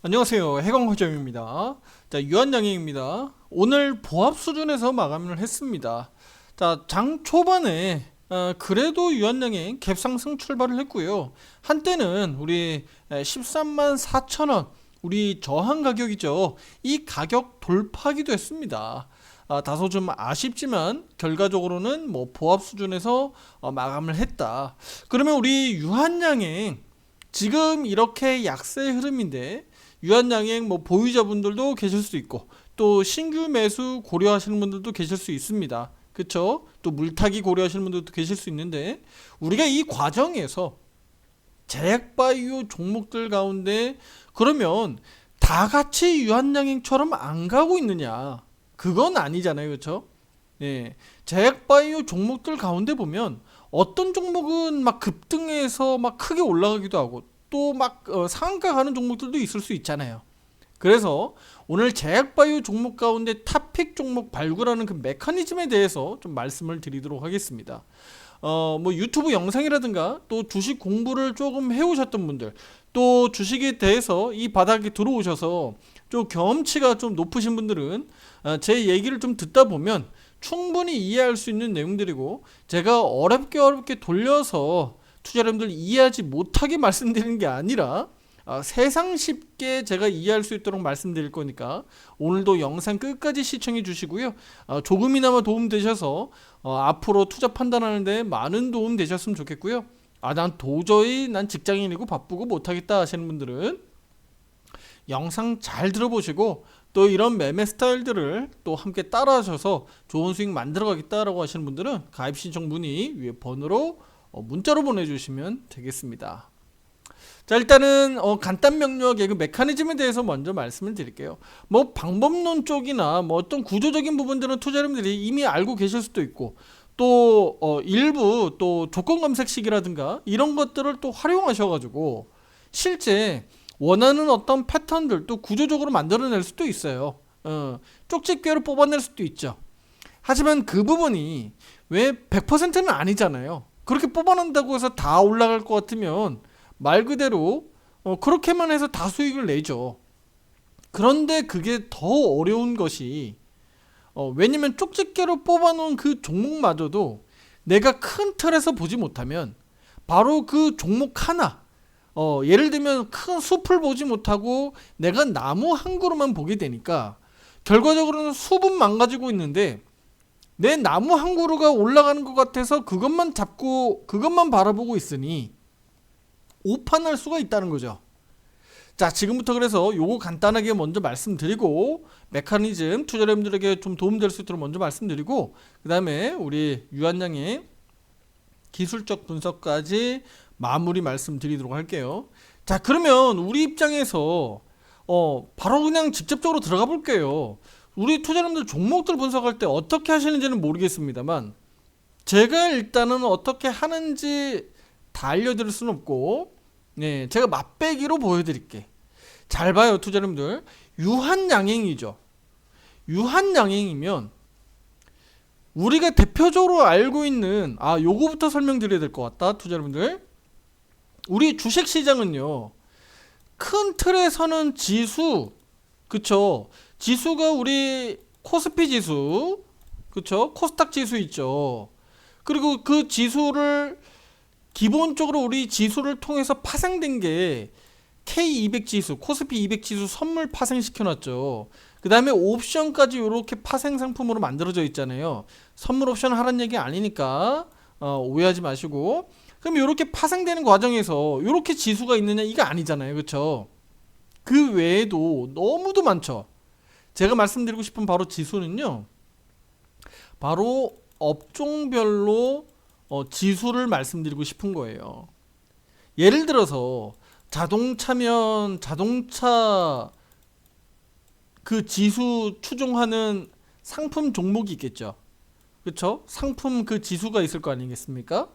안녕하세요. 해광화점입니다. 자, 유한양행입니다. 오늘 보합 수준에서 마감을 했습니다. 자, 장 초반에 어, 그래도 유한양행 갭상승 출발을 했고요. 한때는 우리 13만 4천 원 우리 저항 가격이죠. 이 가격 돌파하기도 했습니다. 아, 다소 좀 아쉽지만 결과적으로는 뭐 보합 수준에서 어, 마감을 했다. 그러면 우리 유한양행 지금 이렇게 약세 흐름인데 유한양행 뭐 보유자분들도 계실 수 있고 또 신규 매수 고려하시는 분들도 계실 수 있습니다. 그쵸? 또 물타기 고려하시는 분들도 계실 수 있는데 우리가 이 과정에서 제약바이오 종목들 가운데 그러면 다 같이 유한양행처럼 안 가고 있느냐? 그건 아니잖아요. 그쵸? 예. 제약바이오 종목들 가운데 보면 어떤 종목은 막 급등해서 막 크게 올라가기도 하고 또막 상한가 가는 종목들도 있을 수 있잖아요. 그래서 오늘 제약바이오 종목 가운데 탑픽 종목 발굴하는 그 메커니즘에 대해서 좀 말씀을 드리도록 하겠습니다. 어, 뭐 유튜브 영상이라든가 또 주식 공부를 조금 해오셨던 분들 또 주식에 대해서 이 바닥에 들어오셔서 좀 경험치가 좀 높으신 분들은 어, 제 얘기를 좀 듣다 보면 충분히 이해할 수 있는 내용들이고 제가 어렵게 어렵게 돌려서 투자자분들 이해하지 못하게 말씀드리는 게 아니라 아, 세상 쉽게 제가 이해할 수 있도록 말씀드릴 거니까 오늘도 영상 끝까지 시청해 주시고요. 아, 조금이나마 도움 되셔서 어, 앞으로 투자 판단하는데 많은 도움 되셨으면 좋겠고요. 아, 난 도저히 난 직장인이고 바쁘고 못하겠다 하시는 분들은 영상 잘 들어보시고 또 이런 매매 스타일들을 또 함께 따라하셔서 좋은 수익 만들어가겠다라고 하시는 분들은 가입 신청 문의 위에 번호로 어, 문자로 보내주시면 되겠습니다. 자 일단은 어, 간단 명료하게 그 메커니즘에 대해서 먼저 말씀을 드릴게요. 뭐 방법론 쪽이나 뭐 어떤 구조적인 부분들은 투자자분들이 이미 알고 계실 수도 있고 또 어, 일부 또 조건 검색식이라든가 이런 것들을 또 활용하셔가지고 실제 원하는 어떤 패턴들 또 구조적으로 만들어낼 수도 있어요. 어, 쪽집게로 뽑아낼 수도 있죠. 하지만 그 부분이 왜 100%는 아니잖아요. 그렇게 뽑아낸다고 해서 다 올라갈 것 같으면 말 그대로 어, 그렇게만 해서 다 수익을 내죠. 그런데 그게 더 어려운 것이 어, 왜냐면 쪽집게로 뽑아놓은 그 종목마저도 내가 큰 틀에서 보지 못하면 바로 그 종목 하나 어, 예를 들면 큰 숲을 보지 못하고 내가 나무 한 그루만 보게 되니까 결과적으로는 숲은 망가지고 있는데 내 나무 한 그루가 올라가는 것 같아서 그것만 잡고 그것만 바라보고 있으니 오판할 수가 있다는 거죠. 자, 지금부터 그래서 요거 간단하게 먼저 말씀드리고 메커니즘 투자자분들에게 좀 도움될 수 있도록 먼저 말씀드리고 그 다음에 우리 유한양의 기술적 분석까지 마무리 말씀드리도록 할게요. 자, 그러면 우리 입장에서 어, 바로 그냥 직접적으로 들어가 볼게요. 우리 투자자분들 종목들 분석할 때 어떻게 하시는지는 모르겠습니다만 제가 일단은 어떻게 하는지 다 알려드릴 수는 없고 네, 제가 맛배기로 보여드릴게. 잘 봐요, 투자자분들. 유한양행이죠. 유한양행이면 우리가 대표적으로 알고 있는 아 요거부터 설명드려야 될 것 같다, 투자자분들. 우리 주식 시장은요. 큰 틀에서는 지수 그쵸 지수가 우리 코스피 지수 그쵸 코스닥 지수 있죠 그리고 그 지수를 기본적으로 우리 지수를 통해서 파생된 게 K200 지수, 코스피 200 지수 선물 파생시켜 놨죠. 그 다음에 옵션까지 이렇게 파생 상품으로 만들어져 있잖아요. 선물 옵션 하라는 얘기 아니니까 어, 오해하지 마시고. 그럼 이렇게 파생되는 과정에서 이렇게 지수가 있느냐 이거 아니잖아요. 그렇죠? 그 외에도 너무도 많죠. 제가 말씀드리고 싶은 바로 지수는요. 바로 업종별로 어, 지수를 말씀드리고 싶은 거예요. 예를 들어서 자동차면 자동차 그 지수 추종하는 상품 종목이 있겠죠. 그렇죠? 상품 그 지수가 있을 거 아니겠습니까?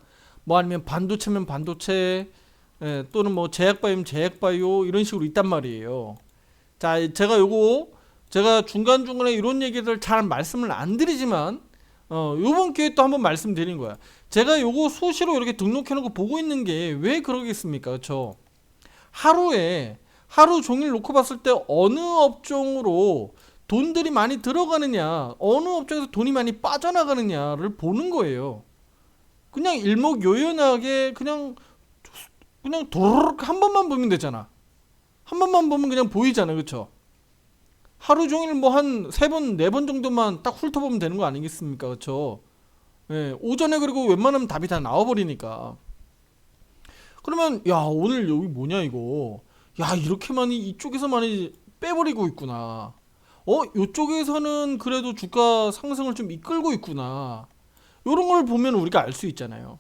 뭐 아니면 반도체면 반도체 예, 또는 뭐 제약바이오면 제약바이오 이런 식으로 있단 말이에요. 자, 제가 요거 제가 중간중간에 이런 얘기들 잘 말씀을 안 드리지만 어, 요번 기회에 또 한번 말씀드린 거야. 제가 요거 수시로 이렇게 등록해 놓고 보고 있는 게 왜 그러겠습니까? 그렇죠? 하루에 하루 종일 놓고 봤을 때 어느 업종으로 돈들이 많이 들어가느냐, 어느 업종에서 돈이 많이 빠져나가느냐를 보는 거예요. 그냥 일목요연하게 그냥 그냥 도르륵 한 번만 보면 되잖아. 한 번만 보면 그냥 보이잖아, 그렇죠? 하루 종일 뭐 한 세 번, 네 번 정도만 딱 훑어보면 되는 거 아니겠습니까, 그렇죠? 예, 오전에 그리고 웬만하면 답이 다 나와버리니까. 그러면 야 오늘 여기 뭐냐 이거? 야 이렇게 많이 이쪽에서 많이 빼버리고 있구나. 어 이쪽에서는 그래도 주가 상승을 좀 이끌고 있구나. 요런 걸 보면 우리가 알 수 있잖아요.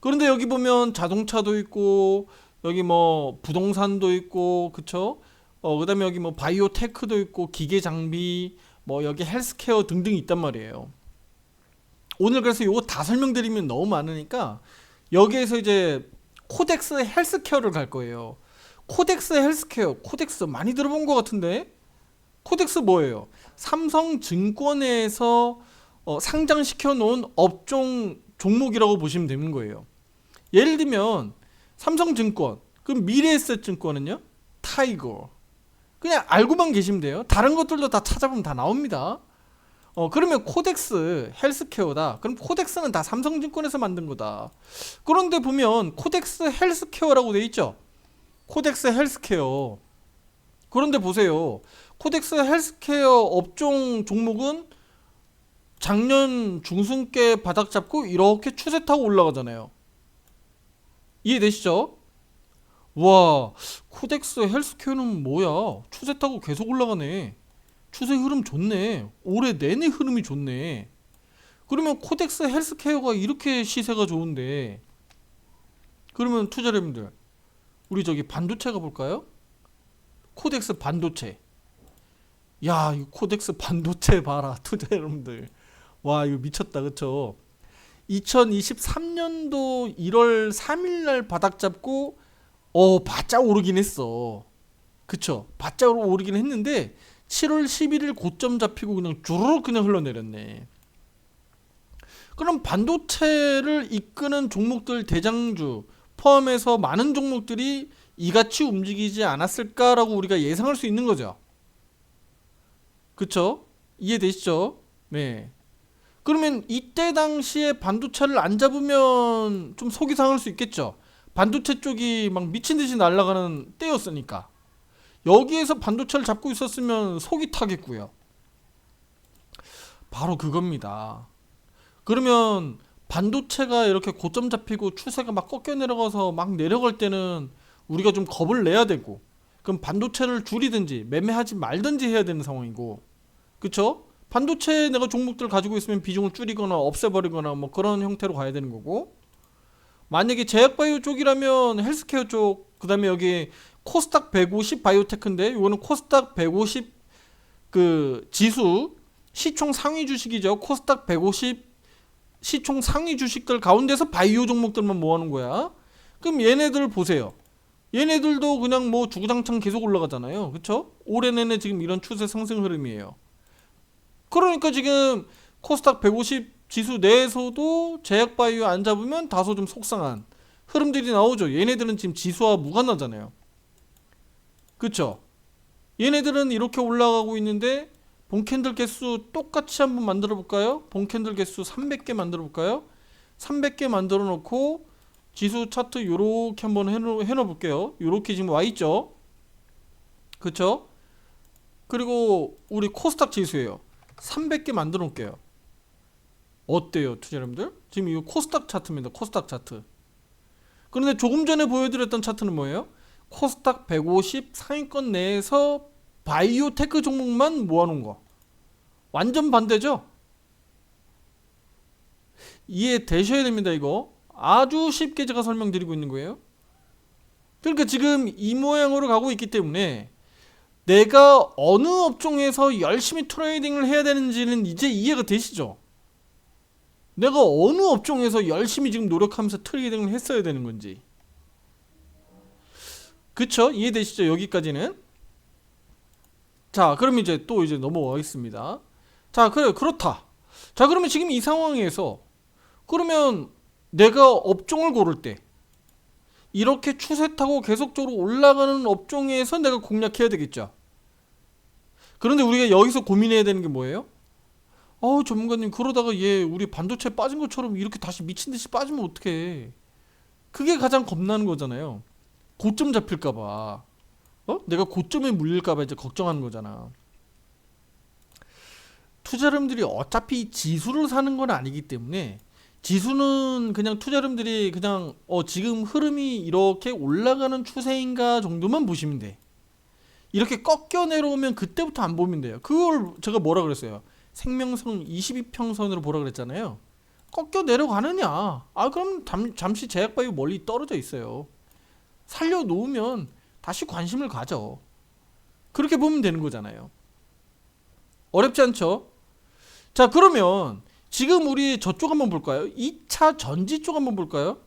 그런데 여기 보면 자동차도 있고 여기 뭐 부동산도 있고 그쵸 어 그다음에 여기 뭐 바이오 테크도 있고 기계 장비 뭐 여기 헬스케어 등등 있단 말이에요 오늘 그래서 요거 다 설명드리면 너무 많으니까 여기에서 이제 코덱스 헬스케어를 갈 거예요. 코덱스 헬스케어, 코덱스 많이 들어본 것 같은데? 코덱스 뭐예요? 삼성증권에서 어, 상장시켜 놓은 업종 종목이라고 보시면 되는 거예요. 예를 들면 삼성증권, 그럼 미래에셋증권은요? 타이거. 그냥 알고만 계시면 돼요. 다른 것들도 다 찾아보면 다 나옵니다. 어 그러면 코덱스 헬스케어다. 그럼 코덱스는 다 삼성증권에서 만든 거다. 그런데 보면 코덱스 헬스케어라고 돼 있죠. 코덱스 헬스케어. 그런데 보세요. 코덱스 헬스케어 업종 종목은 작년 중순께 바닥 잡고 이렇게 추세 타고 올라가잖아요. 이해되시죠? 와, 코덱스 헬스케어는 뭐야? 추세 타고 계속 올라가네. 추세 흐름 좋네. 올해 내내 흐름이 좋네. 그러면 코덱스 헬스케어가 이렇게 시세가 좋은데 그러면 투자자분들 우리 저기 반도체 가 볼까요? 코덱스 반도체. 야, 이 코덱스 반도체 봐라, 투자 여러분들. 와, 이거 미쳤다, 그쵸? 2023년도 1월 3일 날 바닥 잡고 어, 바짝 오르긴 했어. 그쵸? 바짝 오르긴 했는데 7월 11일 고점 잡히고 그냥 주르륵 그냥 흘러내렸네. 그럼 반도체를 이끄는 종목들 대장주 포함해서 많은 종목들이 이같이 움직이지 않았을까라고 우리가 예상할 수 있는 거죠. 그쵸? 이해되시죠? 네. 그러면 이때 당시에 반도체를 안 잡으면 좀 속이 상할 수 있겠죠. 반도체 쪽이 막 미친 듯이 날아가는 때였으니까. 여기에서 반도체를 잡고 있었으면 속이 타겠고요. 바로 그겁니다. 그러면 반도체가 이렇게 고점 잡히고 추세가 막 꺾여 내려가서 막 내려갈 때는 우리가 좀 겁을 내야 되고 그럼 반도체를 줄이든지 매매하지 말든지 해야 되는 상황이고 그쵸? 반도체 내가 종목들 가지고 있으면 비중을 줄이거나 없애버리거나 뭐 그런 형태로 가야 되는 거고 만약에 제약바이오 쪽이라면 헬스케어 쪽 그 다음에 여기 코스닥 150 바이오테크인데 이거는 코스닥 150 그 지수 시총 상위 주식이죠. 코스닥 150 시총 상위 주식들 가운데서 바이오 종목들만 모아놓은 거야. 그럼 얘네들 보세요. 얘네들도 그냥 뭐 주구장창 계속 올라가잖아요. 그쵸? 올해 내내 지금 이런 추세 상승 흐름이에요. 그러니까 지금 코스닥 150 지수 내에서도 제약바이오 안 잡으면 다소 좀 속상한 흐름들이 나오죠. 얘네들은 지금 지수와 무관하잖아요. 그쵸? 얘네들은 이렇게 올라가고 있는데 본 캔들 개수 똑같이 한번 만들어 볼까요? 본 캔들 개수 300개 만들어 볼까요? 300개 만들어 놓고 지수 차트 요렇게 한번 해놓, 해놓어 볼게요. 요렇게 지금 와 있죠? 그쵸? 그리고 우리 코스닥 지수예요. 300개 만들어 놓을게요. 어때요, 투자 여러분들? 지금 이거 코스닥 차트입니다. 코스닥 차트. 그런데 조금 전에 보여드렸던 차트는 뭐예요? 코스닥 150 상위권 내에서 바이오 테크 종목만 모아놓은 거. 완전 반대죠? 이해되셔야 됩니다, 이거. 아주 쉽게 제가 설명드리고 있는 거예요. 그러니까 지금 이 모양으로 가고 있기 때문에 내가 어느 업종에서 열심히 트레이딩을 해야 되는지는 이제 이해가 되시죠? 내가 어느 업종에서 열심히 지금 노력하면서 트레이딩을 했어야 되는 건지. 그쵸? 이해되시죠? 여기까지는. 자, 그럼 이제 또 이제 넘어가겠습니다. 자, 그래, 그렇다. 자, 그러면 지금 이 상황에서, 그러면 내가 업종을 고를 때, 이렇게 추세 타고 계속적으로 올라가는 업종에서 내가 공략해야 되겠죠. 그런데 우리가 여기서 고민해야 되는 게 뭐예요? 어, 전문가님 그러다가 얘 우리 반도체 빠진 것처럼 이렇게 다시 미친 듯이 빠지면 어떡해? 그게 가장 겁나는 거잖아요. 고점 잡힐까 봐. 어? 내가 고점에 물릴까 봐 이제 걱정하는 거잖아. 투자자분들이 어차피 지수를 사는 건 아니기 때문에 지수는 그냥 투자자분들이 그냥 어 지금 흐름이 이렇게 올라가는 추세인가 정도만 보시면 돼. 이렇게 꺾여 내려오면 그때부터 안 보면 돼요. 그걸 제가 뭐라 그랬어요? 생명성 22평선으로 보라 그랬잖아요. 꺾여 내려가느냐? 아 그럼 잠, 잠시 제약바이오 멀리 떨어져 있어요. 살려 놓으면 다시 관심을 가져. 그렇게 보면 되는 거잖아요. 어렵지 않죠? 자, 그러면 지금 우리 저쪽 한번 볼까요? 2차 전지 쪽 한번 볼까요?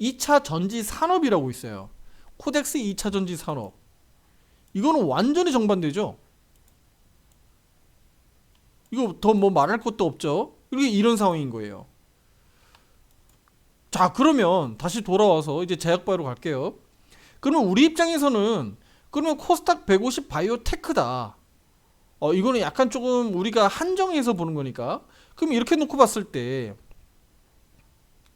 2차 전지 산업이라고 있어요. 코덱스 2차 전지 산업. 이거는 완전히 정반대죠. 이거 더 뭐 말할 것도 없죠. 이게 이런 상황인 거예요. 자, 그러면 다시 돌아와서 이제 제약바이오로 갈게요. 그러면 우리 입장에서는 그러면 코스닥 150 바이오 테크다. 어, 이거는 약간 조금 우리가 한정해서 보는 거니까. 그럼 이렇게 놓고 봤을 때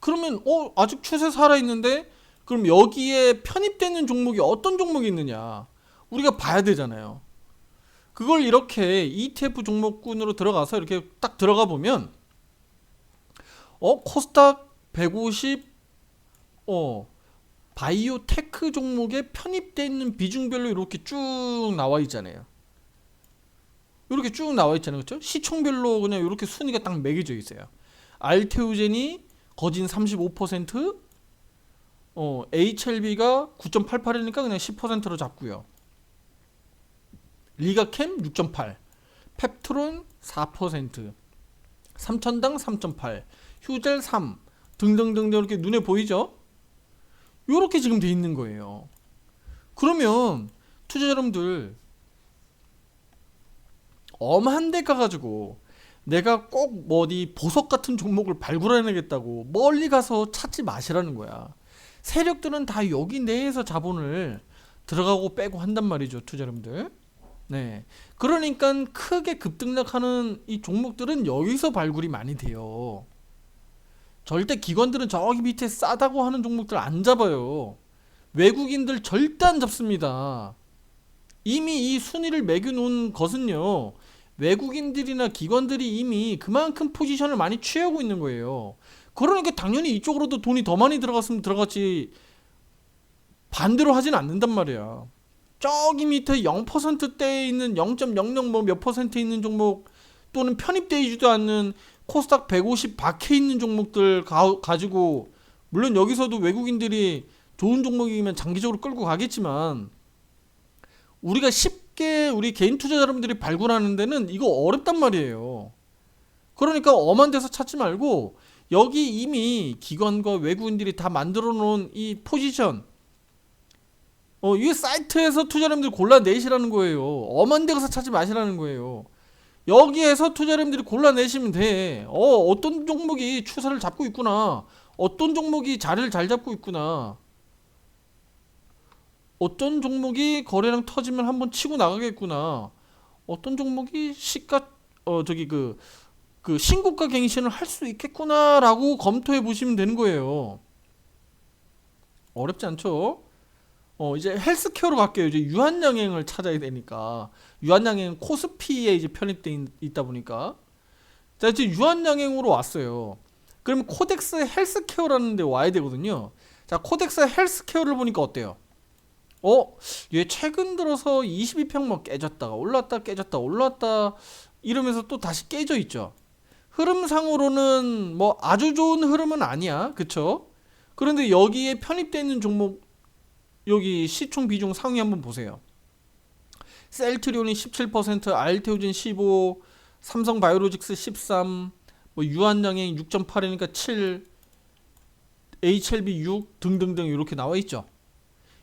그러면 어 아직 추세 살아 있는데 그럼 여기에 편입되는 종목이 어떤 종목이 있느냐 우리가 봐야 되잖아요. 그걸 이렇게 ETF 종목군으로 들어가서 이렇게 딱 들어가 보면 어 코스닥 150어 바이오 테크 종목에 편입돼 있는 비중별로 이렇게 쭉 나와 있잖아요. 이렇게 쭉 나와 있잖아요. 그렇죠? 시총별로 그냥 이렇게 순위가 딱 매겨져 있어요. 알테오젠이 거진 35%, 어, HLB가 9.88이니까 그냥 10%로 잡고요. 리가캠 6.8, 펩트론 4%, 삼천당 3.8, 휴젤 3 등등등등 이렇게 눈에 보이죠? 요렇게 지금 돼 있는 거예요. 그러면 투자 여러분들 엄한 데 가 가지고 내가 꼭 뭐 어디 보석 같은 종목을 발굴해내겠다고 멀리 가서 찾지 마시라는 거야. 세력들은 다 여기 내에서 자본을 들어가고 빼고 한단 말이죠, 투자 여러분들. 네. 그러니까 크게 급등락하는 이 종목들은 여기서 발굴이 많이 돼요. 절대 기관들은 저기 밑에 싸다고 하는 종목들 안 잡아요. 외국인들 절대 안 잡습니다. 이미 이 순위를 매겨놓은 것은요. 외국인들이나 기관들이 이미 그만큼 포지션을 많이 취하고 있는 거예요. 그러니까 당연히 이쪽으로도 돈이 더 많이 들어갔으면 들어갔지 반대로 하진 않는단 말이야. 저기 밑에 0%대에 있는 0.00 뭐 몇 퍼센트 있는 종목 또는 편입되어 있지도 않는 코스닥 150 박혀 있는 종목들 가, 가지고 물론 여기서도 외국인들이 좋은 종목이면 장기적으로 끌고 가겠지만 우리가 쉽게 우리 개인 투자자 여러분들이 발굴하는 데는 이거 어렵단 말이에요. 그러니까 엄한 데서 찾지 말고 여기 이미 기관과 외국인들이 다 만들어 놓은 이 포지션 어, 이 사이트에서 투자자님들 골라내시라는 거예요. 엄한 데 가서 찾지 마시라는 거예요. 여기에서 투자자님들이 골라내시면 돼. 어, 어떤 종목이 추세를 잡고 있구나. 어떤 종목이 자리를 잘 잡고 있구나. 어떤 종목이 거래량 터지면 한번 치고 나가겠구나. 어떤 종목이 시가 어 저기 그그 신고가 갱신을 할 수 있겠구나라고 검토해 보시면 되는 거예요. 어렵지 않죠? 어 이제 헬스케어로 갈게요. 이제 유한양행을 찾아야 되니까 유한양행 코스피에 이제 편입돼 있, 다 보니까 자 이제 유한양행으로 왔어요. 그러면 코덱스 헬스케어라는 데 와야 되거든요. 자 코덱스 헬스케어를 보니까 어때요? 어? 얘 최근 들어서 22평 뭐 깨졌다가 올랐다 깨졌다 올랐다 이러면서 또 다시 깨져 있죠. 흐름상으로는 뭐 아주 좋은 흐름은 아니야. 그쵸? 그런데 여기에 편입되어 있는 종목 여기 시총 비중 상위 한번 보세요. 셀트리온이 17%, 알테오진 15, 삼성 바이오로직스 13, 뭐 유한양행 6.8이니까 7, HLB 6 등등등 이렇게 나와 있죠.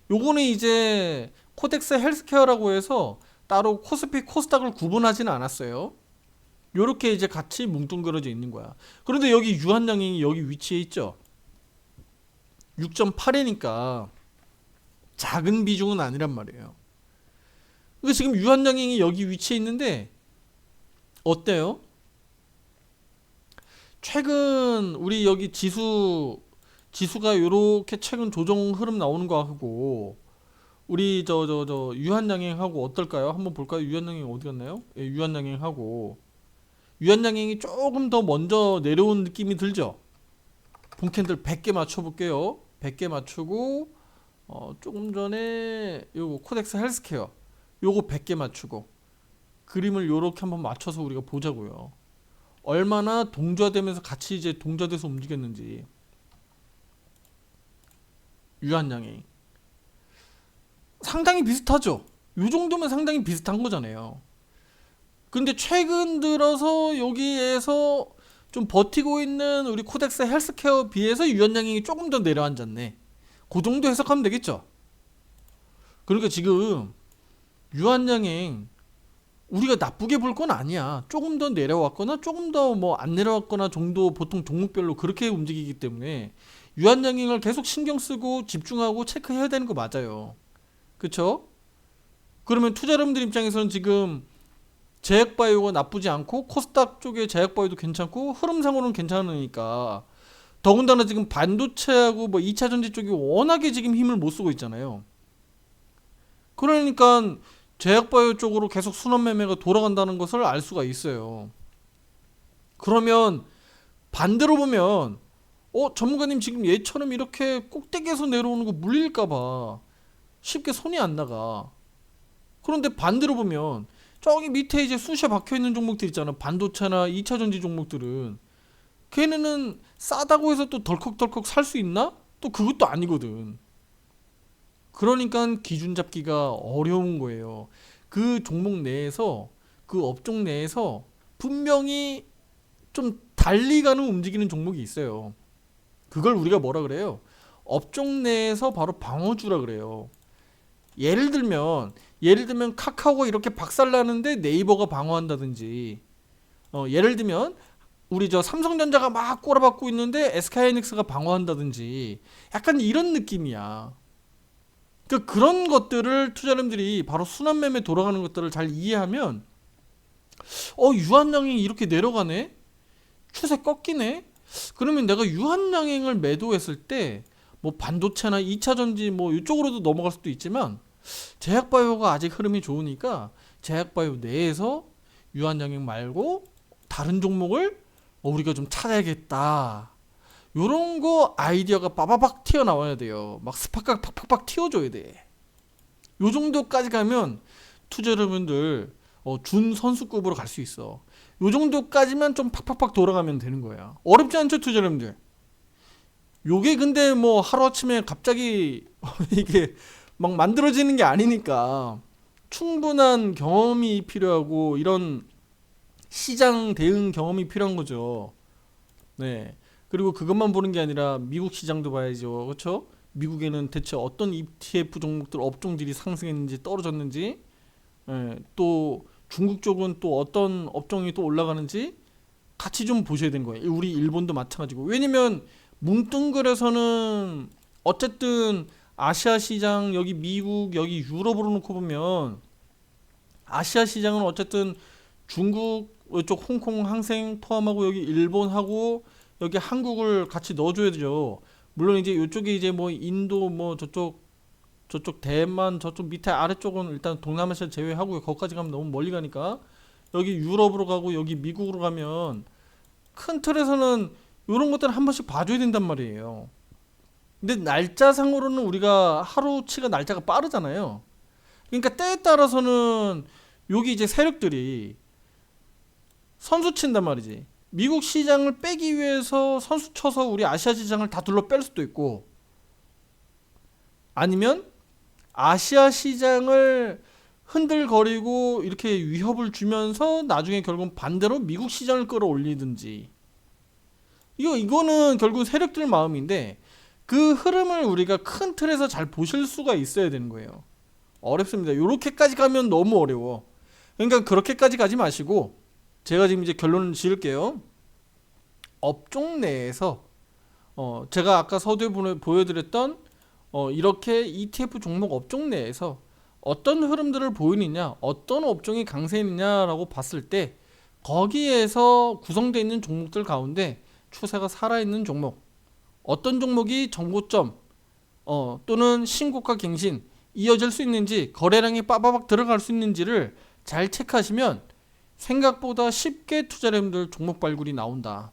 요거는 이제 코덱스 헬스케어라고 해서 따로 코스피 코스닥을 구분하지는 않았어요. 요렇게 이제 같이 뭉뚱그려져 있는 거야. 그런데 여기 유한양행이 여기 위치에 있죠. 6.8이니까 작은 비중은 아니란 말이에요. 그러니까 지금 유한양행이 여기 위치해 있는데 어때요? 최근 우리 여기 지수 지수가 요렇게 최근 조정 흐름 나오는 거 하고 우리 저 저 저 유한양행하고 어떨까요? 한번 볼까요? 유한양행 어디 갔나요? 예, 유한양행하고 유한양행이 조금 더 먼저 내려온 느낌이 들죠? 본캔들 100개 맞춰 볼게요. 100개 맞추고 어, 조금 전에 요거 코덱스 헬스케어 요거 100개 맞추고 그림을 요렇게 한번 맞춰서 우리가 보자고요. 얼마나 동좌되면서 같이 이제 동좌돼서 움직였는지 유한양행 상당히 비슷하죠. 요 정도면 상당히 비슷한 거잖아요. 근데 최근 들어서 여기에서 좀 버티고 있는 우리 코덱스 헬스케어 비해서 유연양행이 조금 더 내려앉았네. 그 정도 해석하면 되겠죠. 그러니까 지금 유한양행 우리가 나쁘게 볼 건 아니야. 조금 더 내려왔거나 조금 더 뭐 안 내려왔거나 정도 보통 종목별로 그렇게 움직이기 때문에 유한양행을 계속 신경 쓰고 집중하고 체크해야 되는 거 맞아요. 그쵸? 그러면 투자자분들 입장에서는 지금 제약바이오가 나쁘지 않고 코스닥 쪽에 제약바이오도 괜찮고 흐름상으로는 괜찮으니까 더군다나 지금 반도체하고 뭐 2차 전지 쪽이 워낙에 지금 힘을 못 쓰고 있잖아요. 그러니까 제약바이오 쪽으로 계속 순환 매매가 돌아간다는 것을 알 수가 있어요. 그러면 반대로 보면 어 전문가님 지금 얘처럼 이렇게 꼭대기에서 내려오는 거 물릴까봐 쉽게 손이 안 나가. 그런데 반대로 보면 저기 밑에 이제 쑤셔 박혀 있는 종목들 있잖아. 반도체나 2차 전지 종목들은 걔네는 싸다고 해서 또 덜컥덜컥 살 수 있나? 또 그것도 아니거든. 그러니까 기준 잡기가 어려운 거예요. 그 종목 내에서 그 업종 내에서 분명히 좀 달리 가는 움직이는 종목이 있어요. 그걸 우리가 뭐라 그래요? 업종 내에서 바로 방어주라 그래요. 예를 들면 예를 들면 카카오가 이렇게 박살나는데 네이버가 방어한다든지 어, 예를 들면 우리 저 삼성전자가 막 꼬라박고 있는데 SK하이닉스가 방어한다든지 약간 이런 느낌이야. 그 그런 것들을 투자자님들이 바로 순환 매매 돌아가는 것들을 잘 이해하면 어 유한양행이 이렇게 내려가네 추세 꺾이네 그러면 내가 유한양행을 매도했을 때 뭐 반도체나 2차 전지 뭐 이쪽으로도 넘어갈 수도 있지만 제약바이오가 아직 흐름이 좋으니까 제약바이오 내에서 유한양행 말고 다른 종목을 어, 우리가 좀 찾아야겠다. 요런 거 아이디어가 빠바박 튀어나와야 돼요. 막 스파크가 팍팍팍 튀어줘야 돼. 요 정도까지 가면 투자 여러분들 어, 준 선수급으로 갈 수 있어. 요 정도까지만 좀 팍팍팍 돌아가면 되는 거야. 어렵지 않죠, 투자 여러분들? 요게 근데 뭐 하루아침에 갑자기 이게 막 만들어지는 게 아니니까 충분한 경험이 필요하고 이런 시장 대응 경험이 필요한 거죠. 네. 그리고 그것만 보는 게 아니라 미국 시장도 봐야죠. 그렇죠? 미국에는 대체 어떤 ETF 종목들 업종들이 상승했는지 떨어졌는지 예, 또 중국 쪽은 또 어떤 업종이 또 올라가는지 같이 좀 보셔야 되는 거예요. 우리 일본도 마찬가지고. 왜냐면 뭉뚱그려서는 어쨌든 아시아 시장 여기 미국 여기 유럽으로 놓고 보면 아시아 시장은 어쨌든 중국 이쪽 홍콩 항생 포함하고 여기 일본하고 여기 한국을 같이 넣어줘야 되죠. 물론 이제 이쪽에 이제 뭐 인도 뭐 저쪽 저쪽 대만 저쪽 밑에 아래쪽은 일단 동남아시아 제외하고요. 거기까지 가면 너무 멀리 가니까 여기 유럽으로 가고 여기 미국으로 가면 큰 틀에서는 이런 것들을 한 번씩 봐줘야 된단 말이에요. 근데 날짜상으로는 우리가 하루치가 날짜가 빠르잖아요. 그러니까 때에 따라서는 여기 이제 세력들이 선수 친단 말이지. 미국 시장을 빼기 위해서 선수 쳐서 우리 아시아 시장을 다 둘러 뺄 수도 있고 아니면 아시아 시장을 흔들거리고 이렇게 위협을 주면서 나중에 결국 반대로 미국 시장을 끌어올리든지 이거 이거는 결국 세력들 마음인데 그 흐름을 우리가 큰 틀에서 잘 보실 수가 있어야 되는 거예요. 어렵습니다. 이렇게까지 가면 너무 어려워. 그러니까 그렇게까지 가지 마시고 제가 지금 이제 결론을 지을게요. 업종 내에서 어, 제가 아까 서두에 보여드렸던 어, 이렇게 ETF 종목 업종 내에서 어떤 흐름들을 보이느냐, 어떤 업종이 강세느냐라고 봤을 때 거기에서 구성되어 있는 종목들 가운데 추세가 살아있는 종목, 어떤 종목이 정고점 어, 또는 신고가 갱신 이어질 수 있는지 거래량이 빠바박 들어갈 수 있는지를 잘 체크하시면 생각보다 쉽게 투자자분들 종목 발굴이 나온다.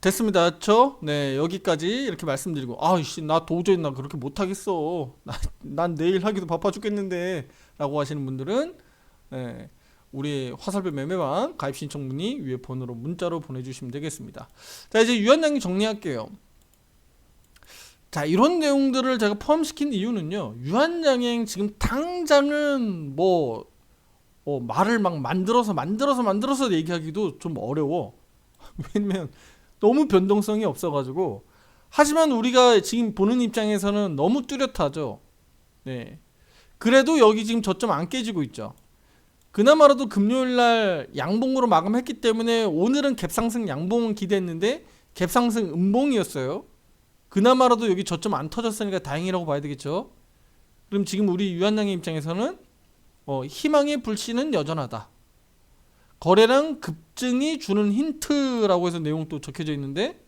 됐습니다. 저 네, 여기까지 이렇게 말씀드리고 아이씨 나 도저히 나 그렇게 못 하겠어. 나, 난 내일 하기도 바빠 죽겠는데 라고 하시는 분들은 네, 우리 화살표 매매방 가입 신청 문의 위에 번호로 문자로 보내주시면 되겠습니다. 자 이제 유한양이 정리할게요. 자 이런 내용들을 제가 포함시킨 이유는요. 유한양행 지금 당장은 뭐 어, 말을 막 만들어서 만들어서 만들어서 얘기하기도 좀 어려워. 왜냐면 너무 변동성이 없어가지고 하지만 우리가 지금 보는 입장에서는 너무 뚜렷하죠. 네. 그래도 여기 지금 저점 안 깨지고 있죠. 그나마라도 금요일 날 양봉으로 마감했기 때문에 오늘은 갭상승 양봉은 기대했는데 갭상승 음봉이었어요. 그나마라도 여기 저점 안 터졌으니까 다행이라고 봐야 되겠죠. 그럼 지금 우리 유한양의 입장에서는 어, 희망의 불씨는 여전하다. 거래량 급증이 주는 힌트라고 해서 내용 또 적혀져 있는데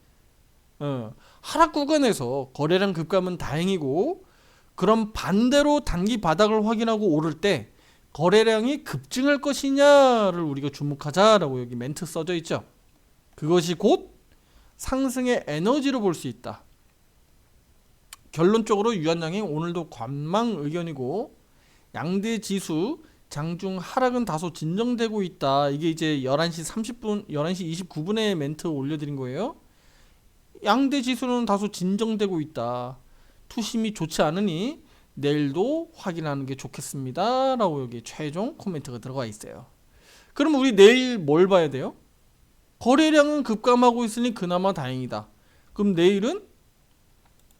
어, 하락 구간에서 거래량 급감은 다행이고 그럼 반대로 단기 바닥을 확인하고 오를 때 거래량이 급증할 것이냐를 우리가 주목하자라고 여기 멘트 써져 있죠. 그것이 곧 상승의 에너지로 볼 수 있다. 결론적으로 유한양이 오늘도 관망 의견이고 양대 지수 장중 하락은 다소 진정되고 있다. 이게 이제 11시 30분, 11시 29분에 멘트 올려드린 거예요. 양대 지수는 다소 진정되고 있다. 투심이 좋지 않으니 내일도 확인하는 게 좋겠습니다. 라고 여기 최종 코멘트가 들어가 있어요. 그럼 우리 내일 뭘 봐야 돼요? 거래량은 급감하고 있으니 그나마 다행이다. 그럼 내일은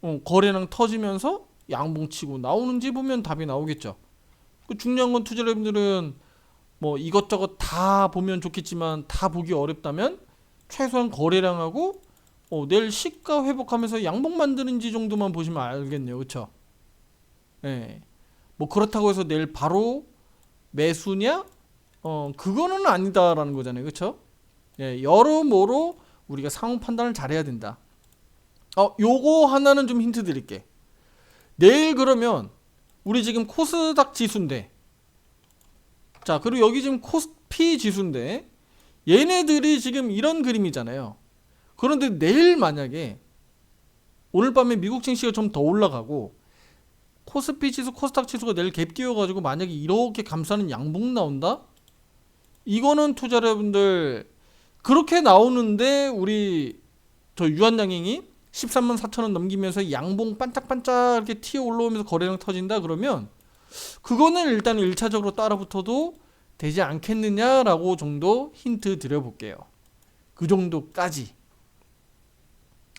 어, 거래량 터지면서 양봉치고 나오는지 보면 답이 나오겠죠. 그 중요한 건 투자자분들은 뭐 이것저것 다 보면 좋겠지만 다 보기 어렵다면 최소한 거래량하고 어, 내일 시가 회복하면서 양봉 만드는지 정도만 보시면 알겠네요. 그렇죠? 예. 뭐 그렇다고 해서 내일 바로 매수냐? 어, 그거는 아니다라는 거잖아요. 그렇죠? 예, 여러모로 우리가 상호 판단을 잘해야 된다. 어, 요거 하나는 좀 힌트 드릴게. 내일 그러면 우리 지금 코스닥 지수인데. 자 그리고 여기 지금 코스피 지수인데. 얘네들이 지금 이런 그림이잖아요. 그런데 내일 만약에 오늘 밤에 미국 증시가 좀 더 올라가고 코스피 지수 코스닥 지수가 내일 갭 끼워가지고 만약에 이렇게 감싸는 양봉 나온다? 이거는 투자자분들 그렇게 나오는데 우리 저 유한양행이 13만 4천 원 넘기면서 양봉 반짝반짝 이렇게 튀어 올라오면서 거래량 터진다 그러면 그거는 일단 1차적으로 따라붙어도 되지 않겠느냐라고 정도 힌트 드려볼게요. 그 정도까지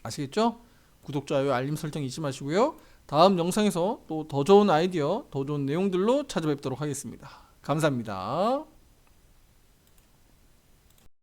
아시겠죠? 구독, 좋아요, 알림 설정 잊지 마시고요. 다음 영상에서 또 더 좋은 아이디어, 더 좋은 내용들로 찾아뵙도록 하겠습니다. 감사합니다.